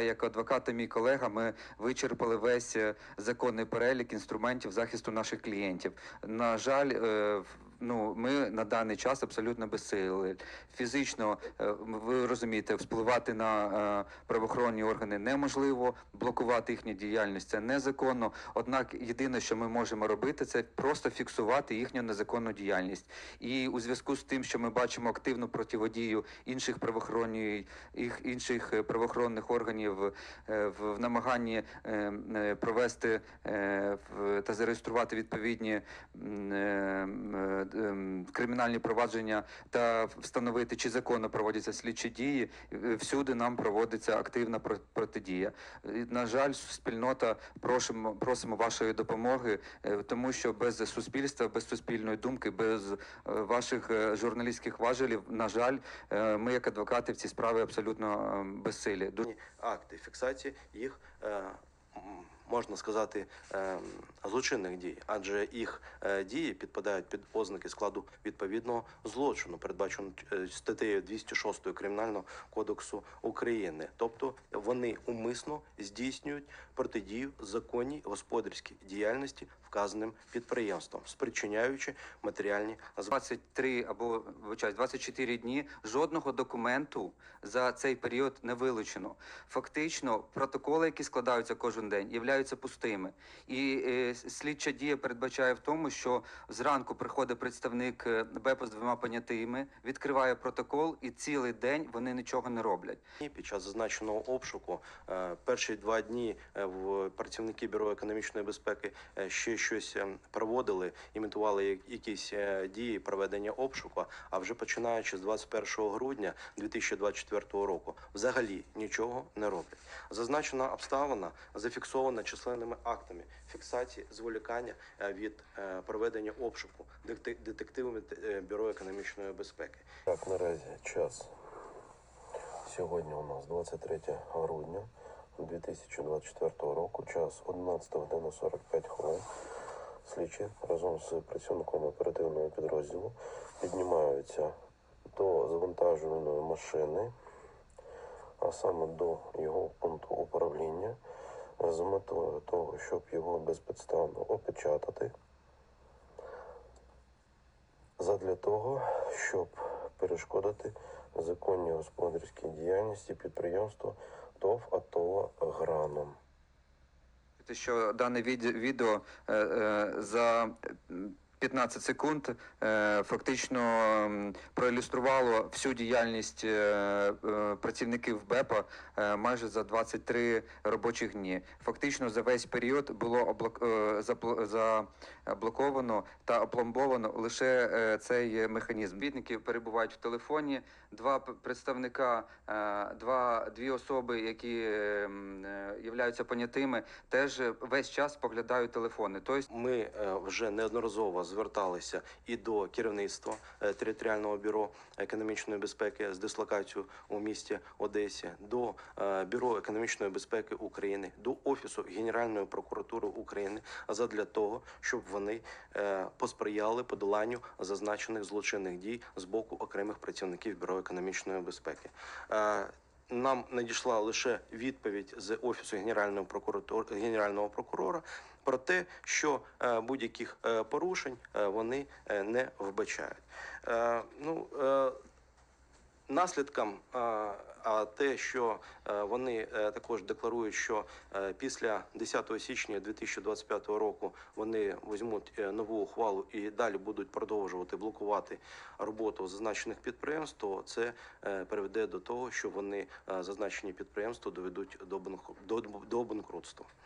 я, як адвокат та мій колега, ми вичерпали весь е, законний перелік інструментів захисту наших клієнтів. На жаль, е, в- ну ми на даний час абсолютно безсили. Фізично, е, ви розумієте, впливати на е, правоохоронні органи неможливо, блокувати їхню діяльність це незаконно. Однак, єдине, що ми можемо робити, це просто фіксувати їхню незаконну діяльність. І у зв'язку з тим, що ми бачимо активну противодію інших правоохоронних інших е, правоохоронних органів в, намаганні провести та зареєструвати відповідні кримінальні провадження та встановити, чи законно проводяться слідчі дії. е, Всюди нам проводиться активна про- протидія. На жаль, спільнота просимо, просимо вашої допомоги, е, тому що без суспільства, без суспільної думки, без е, ваших журналістських важелів, на жаль, ми як адвокати в цій справі абсолютно е, безсилі. Акти фіксації їх можна сказати е, злочинних дій, адже їх е, дії підпадають під ознаки складу відповідного злочину, передбачено е, статтею 206 кримінального кодексу України. Тобто вони умисно здійснюють протидію законній господарській діяльності вказаним підприємством, спричиняючи матеріальні збитки. 23 або вибачаюсь, 24 дні жодного документу за цей період не вилучено. Фактично, протоколи, які складаються кожен день, являються пустими. І е, слідча дія передбачає в тому, що зранку приходить представник е, БЕПО з двома понятими, відкриває протокол, і цілий день вони нічого не роблять. Під час зазначеного обшуку е, перші два дні е, в працівники бюро економічної безпеки ще щось е, проводили, імітували якісь е, дії проведення обшуку. А вже починаючи з 21 грудня 2024 року, взагалі нічого не роблять. Зазначена обставина зафіксована численними актами фіксації зволікання е, від проведення обшуку детек- детективами бюро економічної безпеки. Так, наразі час. Сьогодні у нас 23 грудня 2024 року, час 11 година 45 хвилин. Слідчі разом з працівником оперативного підрозділу піднімаються до завантажуваної машини, а саме до його пункту управління з метою того, щоб його безпідставно опечатати задля того, щоб перешкодити законній господарській діяльності підприємства ТОВ АТОЛА Граном. Те, що дане віде- відео е, е, за 15 секунд е, фактично проілюструвало всю діяльність е, е, працівників БЕПа майже за 23 робочих дні. Фактично за весь період було заблоковано та опломбовано лише цей механізм. Бідники перебувають в телефоні. Два представника, два дві особи, які являються понятими, теж весь час поглядають телефони. Тобто Ми вже неодноразово зверталися і до керівництва е, територіального бюро економічної безпеки з дислокацією у місті Одесі, до е, бюро економічної безпеки України, до офісу Генеральної прокуратури України задля того, щоб вони е, посприяли подоланню зазначених злочинних дій з боку окремих працівників бюро економічної безпеки. Нам надійшла лише відповідь з офісу генерального прокуратури генерального прокурора про те, що е, будь-яких е, порушень е, вони не вбачають. Ну, Наслідком, е, а те, що е, вони е, також декларують, що е, після 10 січня 2025 року вони візьмуть нову ухвалу і далі будуть продовжувати блокувати роботу зазначених підприємств, то це приведе до того, що вони зазначені підприємства доведуть до банкрутства.